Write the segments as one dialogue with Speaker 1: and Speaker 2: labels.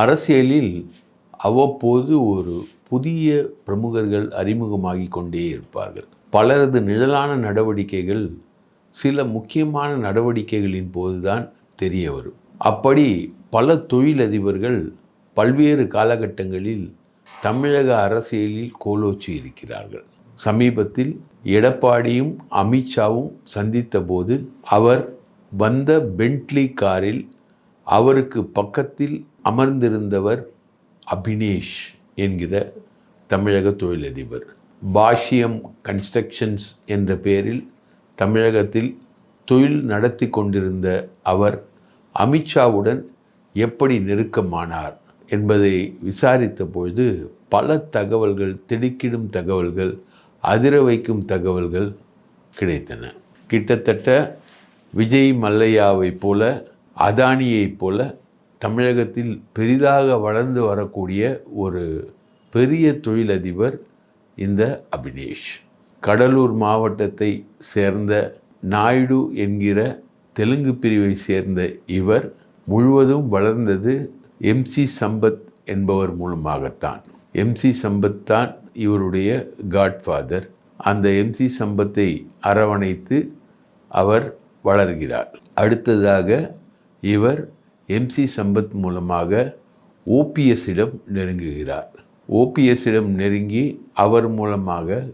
Speaker 1: அரசியலில் அவ்வப்போது ஒரு புதிய பிரமுகர்கள் அறிமுகமாகி கொண்டே இருப்பார்கள். பலரது நிழலான நடவடிக்கைகள் சில முக்கியமான நடவடிக்கைகளின் போதுதான் தெரிய வரும். அப்படி பல தொழிலதிபர்கள் பல்வேறு காலகட்டங்களில் தமிழக அரசியலில் கோலோச்சி இருக்கிறார்கள். சமீபத்தில் எடப்பாடியும் அமித்ஷாவும் சந்தித்த போது அவர் வந்த பென்ட்லி காரில் அவருக்கு பக்கத்தில் அமர்ந்திருந்தவர் அபினேஷ் என்கிற தமிழக தொழிலதிபர். பாஷ்யம் கன்ஸ்ட்ரக்ஷன்ஸ் என்ற பெயரில் தமிழகத்தில் தொழில் நடத்தி கொண்டிருந்த அவர் அமித்ஷாவுடன் எப்படி நெருக்கமானார் என்பதை விசாரித்த பொழுது பல தகவல்கள் திடுக்கிடும் தகவல்கள் அதிர வைக்கும் தகவல்கள் கிடைத்தன. கிட்டத்தட்ட விஜய் மல்லையாவைப் போல அதானியைப் போல தமிழகத்தில் பெரிதாக வளர்ந்து வரக்கூடிய ஒரு பெரிய தொழிலதிபர் இந்த அபினேஷ். கடலூர் மாவட்டத்தை சேர்ந்த நாயுடு என்கிற தெலுங்கு பிரிவை சேர்ந்த இவர் முழுவதும் வளர்ந்தது எம்சி சம்பத் என்பவர் மூலமாகத்தான். எம்சி சம்பத் தான் இவருடைய காட்ஃபாதர். அந்த எம்சி சம்பத்தை அரவணைத்து அவர் வளர்கிறார். அடுத்ததாக இவர் எம்சி சம்பத் மூலமாக ஓபிஎஸ்ஸிடம் நெருங்குகிறார். ஓபிஎஸ்ஸிடம் நெருங்கி அவர் மூலமாக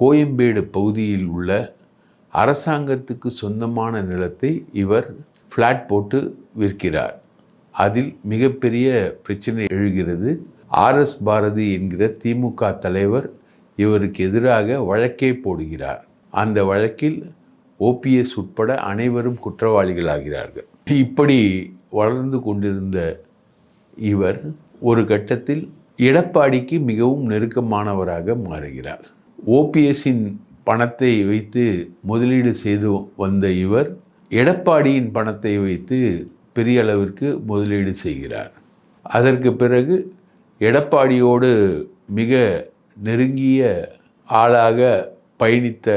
Speaker 1: கோயம்பேடு பகுதியில் உள்ள அரசாங்கத்துக்கு சொந்தமான நிலத்தை இவர் ஃப்ளாட் போட்டு விற்கிறார். அதில் மிகப்பெரிய பிரச்சனை எழுகிறது. ஆர்எஸ் பாரதி என்கிற திமுக தலைவர் இவருக்கு எதிராக வழக்கே போடுகிறார். அந்த வழக்கில் ஓபிஎஸ் உட்பட அனைவரும் குற்றவாளிகளாகிறார்கள். இப்படி வளர்ந்து கொண்டிருந்த இவர் ஒரு கட்டத்தில் எடப்பாடிக்கு மிகவும் நெருக்கமானவராக மாறுகிறார். ஓபிஎஸ்ஸின் பணத்தை வைத்து முதலீடு செய்து வந்த இவர் எடப்பாடியின் பணத்தை வைத்து பெரிய அளவிற்கு முதலீடு செய்கிறார். அதற்கு பிறகு எடப்பாடியோடு மிக நெருங்கிய ஆளாக பயணித்த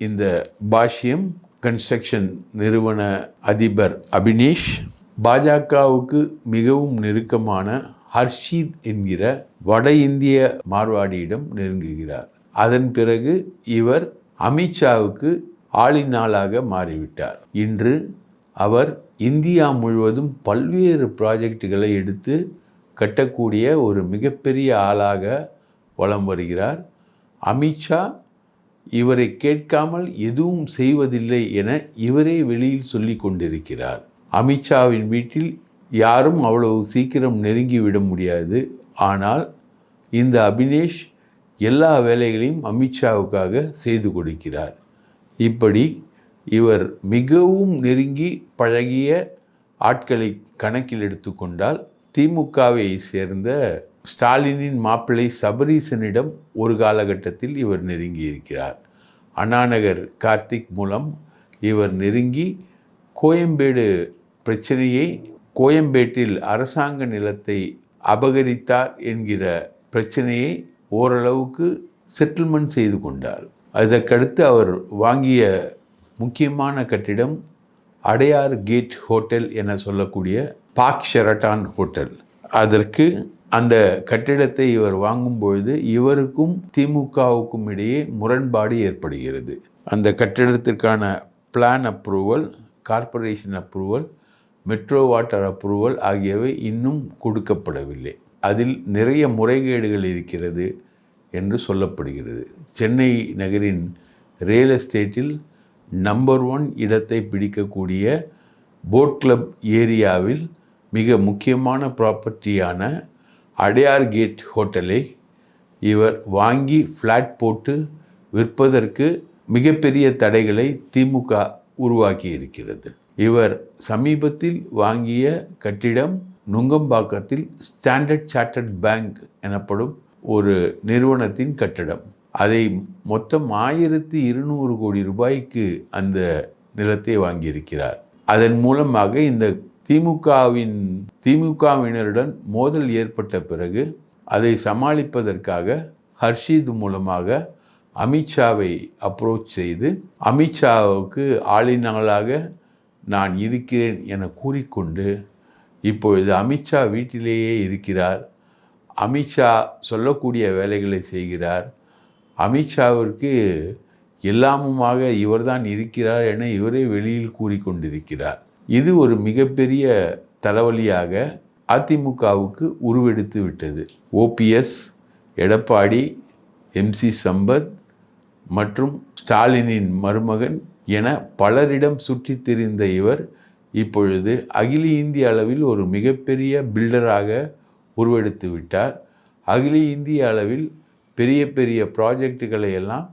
Speaker 1: இந்த பாஷ்யம் கன்ஸ்ட்ரக்ஷன் நிறுவன அதிபர் அபினேஷ் பாஜகவுக்கு மிகவும் நெருக்கமான ஹர்ஷீத் என்கிற வட இந்திய மார்வாடியிடம் நெருங்குகிறார். அதன் பிறகு இவர் அமித்ஷாவுக்கு ஆளின் ஆளாக மாறிவிட்டார். இன்று அவர் இந்தியா முழுவதும் பல்வேறு ப்ராஜெக்டுகளை எடுத்து கட்டக்கூடிய ஒரு மிகப்பெரிய ஆளாக வலம் வருகிறார். அமித்ஷா இவரை கேட்காமல் எதுவும் செய்வதில்லை என இவரே வெளியில் சொல்லி கொண்டிருக்கிறார். அமித்ஷாவின் வீட்டில் யாரும் அவ்வளவு சீக்கிரம் நெருங்கி விட முடியாது. ஆனால் இந்த அபினேஷ் எல்லா வேலைகளையும் அமித்ஷாவுக்காக செய்து கொடுக்கிறார். இப்படி இவர் மிகவும் நெருங்கி பழகிய ஆட்களை கணக்கில் எடுத்துக்கொண்டால் திமுகவை சேர்ந்த ஸ்டாலினின் மாப்பிள்ளை சபரீசனிடம் ஒரு காலகட்டத்தில் இவர் நெருங்கி இருக்கிறார் அண்ணாநகர் கார்த்திக் மூலம் இவர் நெருங்கி கோயம்பேடு பிரச்சனையை கோயம்பேட்டில் அரசாங்க நிலத்தை அபகரித்தார் என்கிற பிரச்சனையை ஓரளவுக்கு செட்டில்மெண்ட் செய்து கொண்டார். அதற்கடுத்து அவர் வாங்கிய முக்கியமான கட்டிடம் அடையார் கேட் ஹோட்டல் என சொல்லக்கூடிய பாக் ஷெரட்டான் ஹோட்டல். அதற்கு அந்த கட்டிடத்தை இவர் வாங்கும்பொழுது இவருக்கும் திமுகவுக்கும் இடையே முரண்பாடு ஏற்படுகிறது. அந்த கட்டிடத்திற்கான plan approval corporation approval metro water approval ஆகியவை இன்னும் கொடுக்கப்படவில்லை. அதில் நிறைய முறைகேடுகள் இருக்கிறது என்று சொல்லப்படுகிறது. சென்னை நகரின் ரியல் எஸ்டேட்டில் நம்பர் ஒன் இடத்தை பிடிக்கக்கூடிய போட் கிளப் ஏரியாவில் மிக முக்கியமான ப்ராப்பர்ட்டியான அடையார் கேட் ஹோட்டலை இவர் வாங்கி ஃப்ளாட் போட்டு விற்பதற்கு மிகப்பெரிய தடைகளை திமுக உருவாக்கி இருக்கிறது இவர் சமீபத்தில் வாங்கிய கட்டிடம் நுங்கம்பாக்கத்தில் ஸ்டாண்டர்ட் சார்ட்டர்ட் பேங்க் எனப்படும் ஒரு நிறுவனத்தின் கட்டிடம். அதை மொத்தம் ஆயிரத்தி இருநூறு கோடி ரூபாய்க்கு அந்த நிலத்தை வாங்கியிருக்கிறார். அதன் மூலமாக இந்த திமுகவின் திமுகவினருடன் மோதல் ஏற்பட்ட பிறகு அதை சமாளிப்பதற்காக ஹர்ஷீத் மூலமாக அமித்ஷாவை அப்ரோச் செய்து அமித்ஷாவுக்கு ஆளினாளாக நான் இருக்கிறேன் என கூறிக்கொண்டு இப்பொழுது அமித்ஷா வீட்டிலேயே இருக்கிறார். அமித்ஷா சொல்லக்கூடிய வேலைகளை செய்கிறார். அமித்ஷாவிற்கு எல்லாமுமாக இவர்தான் இருக்கிறார் என இவரே வெளியில் கூறிக்கொண்டிருக்கிறார். இது ஒரு மிகப்பெரிய தலைவலியாக அதிமுகவுக்கு உருவெடுத்து விட்டது. ஓபிஎஸ் எடப்பாடி எம்சி சம்பத் மற்றும் ஸ்டாலினின் மருமகன் என பலரிடம் சுற்றி திரிந்த இவர் இப்பொழுது அகில இந்திய அளவில் ஒரு மிகப்பெரிய பில்டராக உருவெடுத்து விட்டார். அகில இந்திய அளவில் பெரிய பெரிய ப்ராஜெக்டுகளை எல்லாம்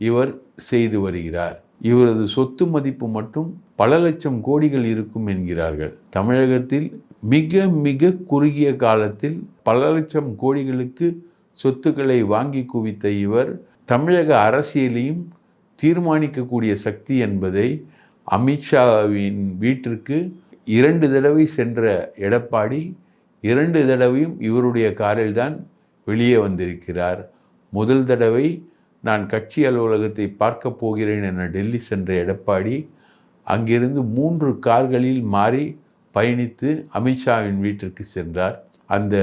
Speaker 1: இவர் செய்து வருகிறார். இவரது சொத்து மதிப்பு மட்டும் பல லட்சம் கோடிகள் இருக்கும் என்கிறார்கள். தமிழகத்தில் மிக மிக குறுகிய காலத்தில் பல லட்சம் கோடிகளுக்கு சொத்துக்களை வாங்கி குவித்த இவர் தமிழக அரசியலையும் தீர்மானிக்கக்கூடிய சக்தி என்பதை அமித்ஷாவின் வீட்டிற்கு இரண்டு தடவை சென்ற எடப்பாடி இரண்டு தடவையும் இவருடைய காரில்தான் வெளியே வந்திருக்கிறார். முதல் தடவை நான் கட்சி அலுவலகத்தை பார்க்க போகிறேன் என டெல்லி சென்ற எடப்பாடி அங்கிருந்து மூன்று கார்களில் மாறி பயணித்து அமித்ஷாவின் வீட்டிற்கு சென்றார். அந்த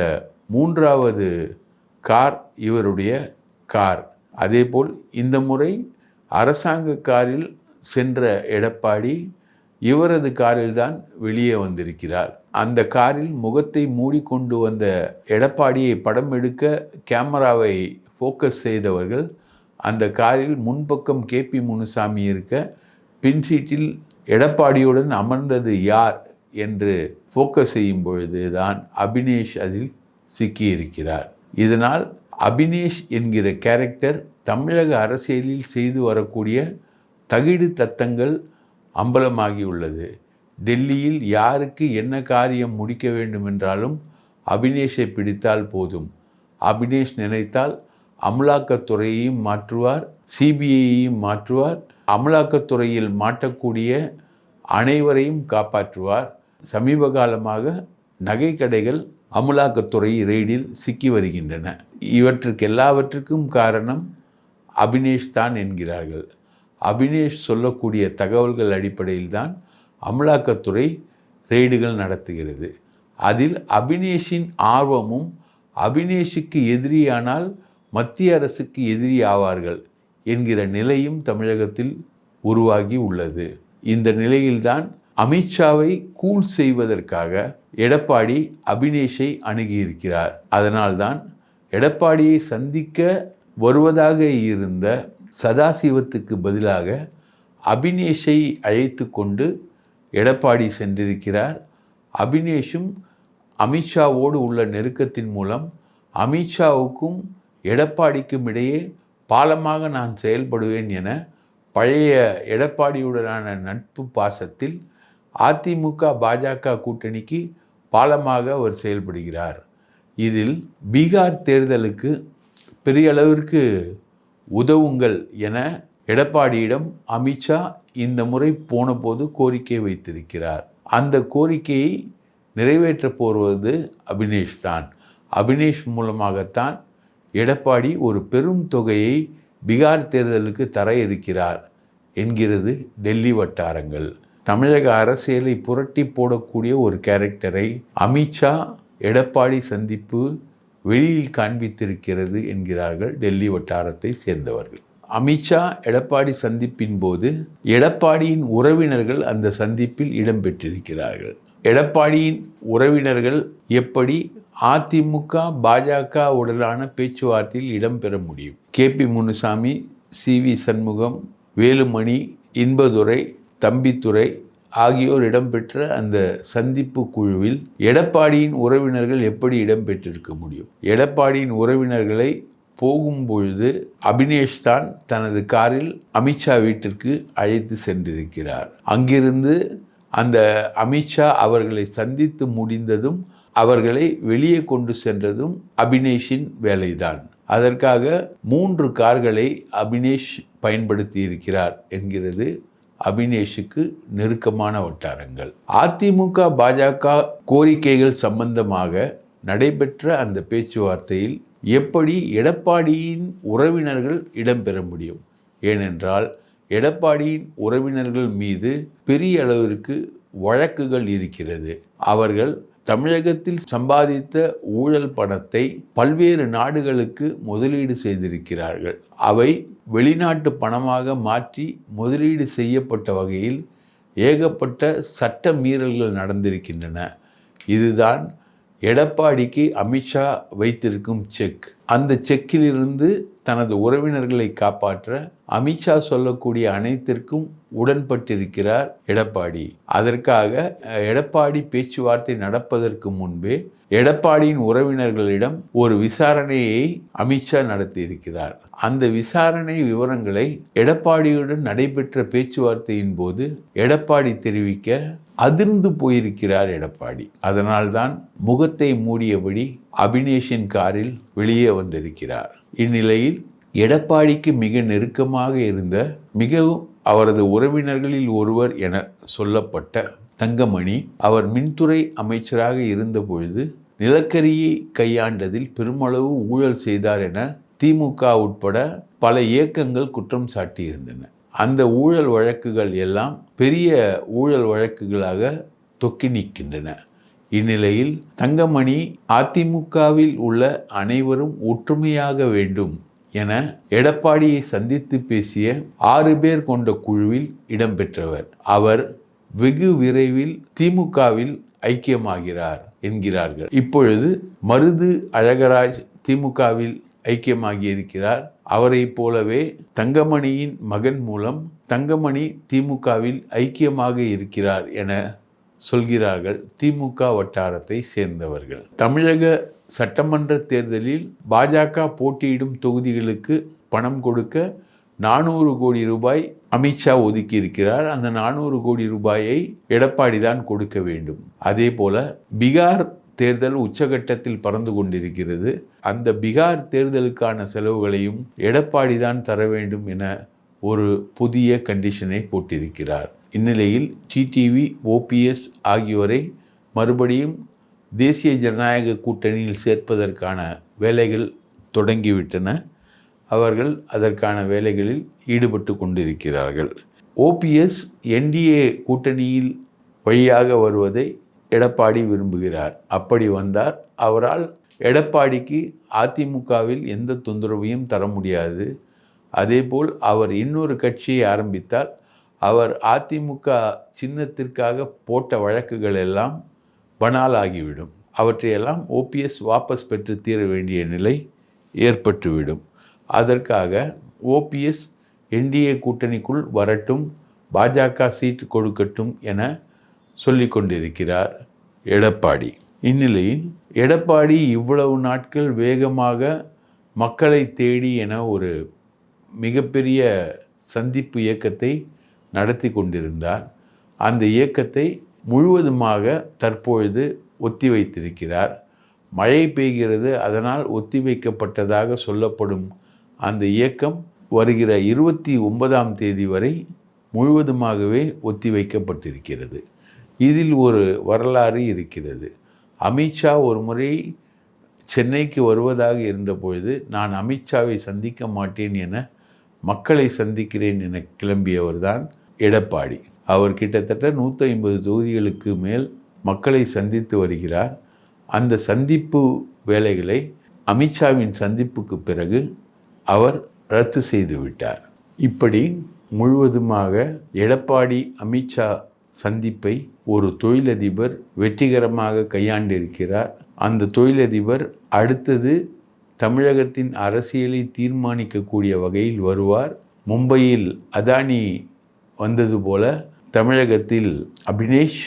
Speaker 1: மூன்றாவது கார் இவருடைய கார். அதேபோல் இந்த முறை அரசாங்க காரில் சென்ற எடப்பாடி இவரது காரில்தான் வெளியே வந்திருக்கிறார். அந்த காரில் முகத்தை மூடிக்கொண்டு வந்த எடப்பாடியை படம் எடுக்க கேமராவை ஃபோக்கஸ் செய்தவர்கள் அந்த காரில் முன்பக்கம் கேபி முனுசாமி இருக்க பின் சீட்டில் எடப்பாடியுடன் அமர்ந்தது யார் என்று ஃபோக்கஸ் செய்யும் பொழுது தான் அபினேஷ் அதில் சிக்கியிருக்கிறார். இதனால் அபினேஷ் என்கிற கேரக்டர் தமிழக அரசியலில் செய்து வரக்கூடிய தகிடு தத்தங்கள் அம்பலமாகியுள்ளது டெல்லியில் யாருக்கு என்ன காரியம் முடிக்க வேண்டும் என்றாலும் அபினேஷை பிடித்தால் போதும். அபினேஷ் நினைத்தால் அமலாக்கத்துறையையும் மாற்றுவார் சிபிஐயையும் மாற்றுவார் அமலாக்கத்துறையில் மாட்டக்கூடிய அனைவரையும் காப்பாற்றுவார். சமீப காலமாக நகை கடைகள் அமலாக்கத்துறை ரெய்டில் சிக்கி வருகின்றன. இவற்றுக்கு எல்லாவற்றுக்கும் காரணம் அபினேஷ் தான் என்கிறார்கள். அபினேஷ் சொல்லக்கூடிய தகவல்கள் அடிப்படையில் தான் அமலாக்கத்துறை ரெய்டுகள் நடத்துகிறது. அதில் அபினேஷின் ஆர்வமும் அபினேஷுக்கு எதிரியானால் மத்திய அரசுக்கு எதிரி ஆவார்கள். என்கிற நிலையும் தமிழகத்தில் உருவாகி உள்ளது. இந்த நிலையில்தான் அமித்ஷாவை கூல் செய்வதற்காக எடப்பாடி அபினேஷை அணுகியிருக்கிறார். அதனால்தான் எடப்பாடியை சந்திக்க வருவதாக இருந்த சதாசிவத்துக்கு பதிலாக அபினேஷை அழைத்து கொண்டு எடப்பாடி சென்றிருக்கிறார். அபினேஷும் அமித்ஷாவோடு உள்ள நெருக்கத்தின் மூலம் அமித்ஷாவுக்கும் எடப்பாடிக்கும் இடையே பாலமாக நான் செயல்படுவேன் என பழைய எடப்பாடியுடனான நட்பு பாசத்தில் அதிமுக பாஜக கூட்டணிக்கு பாலமாக அவர் செயல்படுகிறார். இதில் பீகார் தேர்தலுக்கு பெரிய அளவிற்கு உதவுங்கள் என எடப்பாடியிடம் அமித்ஷா இந்த முறை போன போது கோரிக்கை வைத்திருக்கிறார். அந்த கோரிக்கையை நிறைவேற்றப் போவது அபினேஷ் தான் அபினேஷ் மூலமாகத்தான் எடப்பாடி ஒரு பெரும் தொகையை பீகார் தேர்தலுக்கு தர இருக்கிறார் என்கிறது டெல்லி வட்டாரங்கள். தமிழக அரசியலை புரட்டி போடக்கூடிய ஒரு கேரக்டரை அமித்ஷா எடப்பாடி சந்திப்பு வெளியில் காண்பித்திருக்கிறது என்கிறார்கள் டெல்லி வட்டாரத்தை சேர்ந்தவர்கள். அமித்ஷா எடப்பாடி சந்திப்பின் போது எடப்பாடியின் உறவினர்கள் அந்த சந்திப்பில் இடம்பெற்றிருக்கிறார்கள் எடப்பாடியின் உறவினர்கள் எப்படி அதிமுக பாஜக உடலான பேச்சுவார்த்தையில் இடம்பெற முடியும்? K. P. Munusamy C. V. Shanmugam Velumani Inbadurai Thambidurai ஆகியோர் இடம்பெற்ற அந்த சந்திப்பு குழுவில் எடப்பாடியின் உறவினர்கள் எப்படி இடம்பெற்றிருக்க முடியும்? எடப்பாடியின் உறவினர்களை போகும்பொழுது அபினேஷ் தான் தனது காரில் அமித்ஷா வீட்டிற்கு அழைத்து சென்றிருக்கிறார். அங்கிருந்து அந்த அமித்ஷா அவர்களை சந்தித்து முடிந்ததும் அவர்களை வெளியே கொண்டு சென்றதும் அபினேஷின் வேலைதான். அதற்காக மூன்று கார்களை அபினேஷ் பயன்படுத்தி இருக்கிறார் என்கிறது அபினேஷுக்கு நெருக்கமான வட்டாரங்கள். அதிமுக பாஜக கோரிக்கைகள் சம்பந்தமாக நடைபெற்ற அந்த பேச்சுவார்த்தையில் எப்படி எடப்பாடியின் உறவினர்கள் இடம்பெற முடியும்? ஏனென்றால் எடப்பாடியின் உறவினர்கள் மீது பெரிய அளவிற்கு வழக்குகள் இருக்கிறது. அவர்கள் தமிழகத்தில் சம்பாதித்த ஊழல் பணத்தை பல்வேறு நாடுகளுக்கு முதலீடு செய்திருக்கிறார்கள். அவை வெளிநாட்டு பணமாக மாற்றி முதலீடு செய்யப்பட்ட வகையில் ஏகப்பட்ட சட்ட மீறல்கள் நடந்திருக்கின்றன. இதுதான் எடப்பாடிக்கு அமித்ஷா வைத்திருக்கும் செக். அந்த செக்கிலிருந்து தனது உறவினர்களை காப்பாற்ற அமித்ஷா சொல்லக்கூடிய அனைத்திற்கும் உடன்பட்டிருக்கிறார் எடப்பாடி. அதற்காக எடப்பாடி பேச்சுவார்த்தை நடப்பதற்கு முன்பே எடப்பாடியின் உறவினர்களிடம் ஒரு விசாரணையை அமித்ஷா நடத்தியிருக்கிறார். அந்த விசாரணை விவரங்களை எடப்பாடியுடன் நடைபெற்ற பேச்சுவார்த்தையின் போது எடப்பாடி தெரிவிக்க அதிர்ந்து போயிருக்கிறார் எடப்பாடி. அதனால்தான் முகத்தை மூடியபடி அபினேஷின் காரில் வெளியே வந்திருக்கிறார். இந்நிலையில் எடப்பாடிக்கு மிக நெருக்கமாக இருந்த மிகவும் அவரது உறவினர்களில் ஒருவர் என சொல்லப்பட்ட தங்கமணி அவர் மின்துறை அமைச்சராக இருந்தபொழுது நிலக்கரியை கையாண்டதில் பெருமளவு ஊழல் செய்தார் என திமுக உட்பட பல இயக்கங்கள் குற்றம் சாட்டியிருந்தன. அந்த ஊழல் வழக்குகள் எல்லாம் பெரிய ஊழல் வழக்குகளாக தொக்கி நிற்கின்றன. இந்நிலையில் தங்கமணி அதிமுகவில் உள்ள அனைவரும் ஒற்றுமையாக வேண்டும் என எடப்பாடியை சந்தித்து பேசிய ஆறு பேர் கொண்ட குழுவில் இடம்பெற்றவர். அவர் வெகு விரைவில் திமுகவில் ஐக்கியமாகிறார் என்கிறார்கள். இப்பொழுது மருது அழகராஜ் திமுகவில் ஐக்கியமாகி இருக்கிறார் அவரை போலவே தங்கமணியின் மகன் மூலம் தங்கமணி திமுகவில் ஐக்கியமாக இருக்கிறார் என சொல்கிறார்கள் திமுக வட்டாரத்தை சேர்ந்தவர்கள். தமிழக சட்டமன்ற தேர்தலில் பாஜக போட்டியிடும் தொகுதிகளுக்கு பணம் கொடுக்க நானூறு கோடி ரூபாய் அமித்ஷா ஒதுக்கி இருக்கிறார் அந்த நானூறு கோடி ரூபாயை எடப்பாடி தான் கொடுக்க வேண்டும். அதே போல பீகார் தேர்தல் உச்சகட்டத்தில் பறந்து கொண்டிருக்கிறது. அந்த பீகார் தேர்தலுக்கான செலவுகளையும் எடப்பாடி தான் தர வேண்டும் என ஒரு புதிய கண்டிஷனை போட்டிருக்கிறார். இந்நிலையில் டிடிவி ஓபிஎஸ் ஆகியோரை மறுபடியும் தேசிய ஜனநாயக கூட்டணியில் சேர்ப்பதற்கான வேலைகள் தொடங்கிவிட்டன. அவர்கள் அதற்கான வேலைகளில் ஈடுபட்டு கொண்டிருக்கிறார்கள். ஓபிஎஸ் என்டிஏ கூட்டணியில் வழியாக வருவதை எடப்பாடி விரும்புகிறார். அப்படி வந்தார் அவரால் எடப்பாடிக்கு அதிமுகவில் எந்த தொந்தரவையும் தர முடியாது. அதேபோல் அவர் இன்னொரு கட்சியை ஆரம்பித்தால் அவர் அதிமுக சின்னத்திற்காக போட்ட வழக்குகள் எல்லாம் பனாலாகிவிடும் அவற்றையெல்லாம் ஓபிஎஸ் வாபஸ் பெற்று தீர வேண்டிய நிலை ஏற்பட்டுவிடும். அதற்காக ஓபிஎஸ் என்டிஏ கூட்டணிக்குள் வரட்டும் பாஜக சீட்டு கொடுக்கட்டும் என சொல்லி கொண்டிருக்கிறார் எடப்பாடி. இந்நிலையில் எடப்பாடி இவ்வளவு நாட்கள் வேகமாக மக்களை தேடி என ஒரு மிகப்பெரிய சந்திப்பு இயக்கத்தை நடத்தி கொண்டிருந்தார். அந்த இயக்கத்தை முழுவதுமாக தற்பொழுது ஒத்தி வைத்திருக்கிறார். மழை பெய்கிறது அதனால் ஒத்தி வைக்கப்பட்டதாக சொல்லப்படும் அந்த இயக்கம் வருகிற இருபத்தி ஒன்பதாம் தேதி வரை முழுவதுமாகவே ஒத்தி வைக்கப்பட்டிருக்கிறது. இதில் ஒரு வரலாறு இருக்கிறது. அமித்ஷா ஒரு முறை சென்னைக்கு வருவதாக இருந்தபொழுது நான் அமித்ஷாவை சந்திக்க மாட்டேன் என மக்களை சந்திக்கிறேன் என கிளம்பியவர் தான் எடப்பாடி. அவர் கிட்டத்தட்ட நூற்றி ஐம்பது தொகுதிகளுக்கு மேல் மக்களை சந்தித்து வருகிறார். அந்த சந்திப்பு வேலைகளை அமித்ஷாவின் சந்திப்புக்கு பிறகு அவர் ரத்து செய்து விட்டார். இப்படி முழுவதுமாக எடப்பாடி அமித்ஷா சந்திப்பை ஒரு தொழிலதிபர் வெற்றிகரமாக கையாண்டிருக்கிறார். அந்த தொழிலதிபர் அடுத்தது தமிழகத்தின் அரசியலை தீர்மானிக்கக்கூடிய வகையில் வருவார். மும்பையில் அதானி வந்தது போல தமிழகத்தில் அபினேஷ்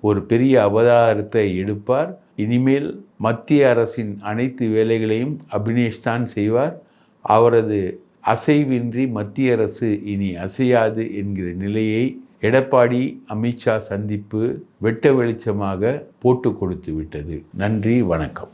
Speaker 1: ஒரு பெரிய அவதாரத்தை எடுப்பார். இனிமேல் மத்திய அரசின் அனைத்து வேலைகளையும் அபினேஷ் தான் செய்வார். அவரது அசைவின்றி மத்திய அரசு இனி அசையாது என்கிற நிலையை எடப்பாடி அமித்ஷா சந்திப்பு வெட்ட வெளிச்சமாக போட்டு கொடுத்து விட்டது. நன்றி வணக்கம்.